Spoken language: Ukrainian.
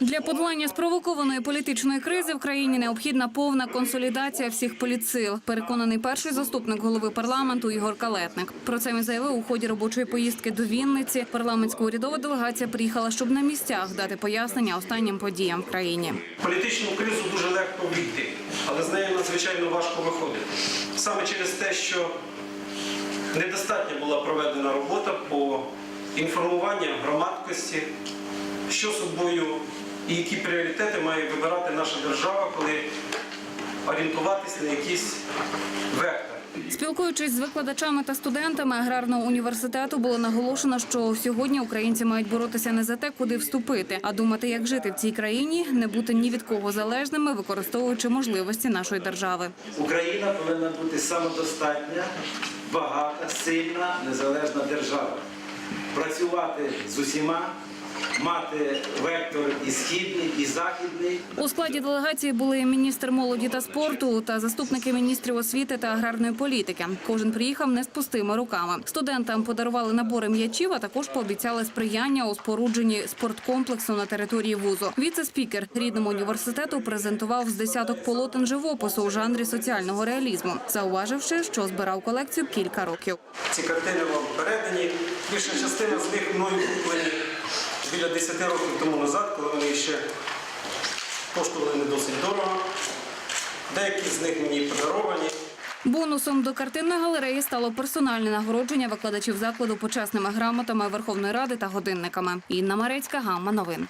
Для подолання спровокованої політичної кризи в країні необхідна повна консолідація всіх політсил. Переконаний перший заступник голови парламенту Ігор Калетник. Про це він заявив у ході робочої поїздки до Вінниці. Парламентська урядова делегація приїхала, щоб на місцях дати пояснення останнім подіям в країні. Політичну кризу дуже легко війти, але з нею надзвичайно важко виходити. Саме через те, що недостатньо була проведена робота по інформуванню громадськості, що собою і які пріоритети має вибирати наша держава, коли орієнтуватись на якийсь вектор. Спілкуючись з викладачами та студентами аграрного університету, було наголошено, що сьогодні українці мають боротися не за те, куди вступити, а думати, як жити в цій країні, не бути ні від кого залежними, використовуючи можливості нашої держави. Україна повинна бути самодостатня, багата, сильна, незалежна держава. Працювати з усіма, мати вектор і східний, і західний. У складі делегації були міністр молоді та спорту та заступники міністрів освіти та аграрної політики. Кожен приїхав не з пустими руками. Студентам подарували набори м'ячів, а також пообіцяли сприяння у спорудженні спорткомплексу на території вузу. Віце-спікер рідному університету презентував з десяток полотен живопису у жанрі соціального реалізму, зауваживши, що збирав колекцію кілька років. Ці картини вам передані. Більша частина з них мною куплені біля 10 років тому назад, коли вони ще коштували не досить дорого. Деякі з них мені подаровані. Бонусом до картинної галереї стало персональне нагородження викладачів закладу почесними грамотами Верховної Ради та годинниками. Інна Марецька, Гамма Новин.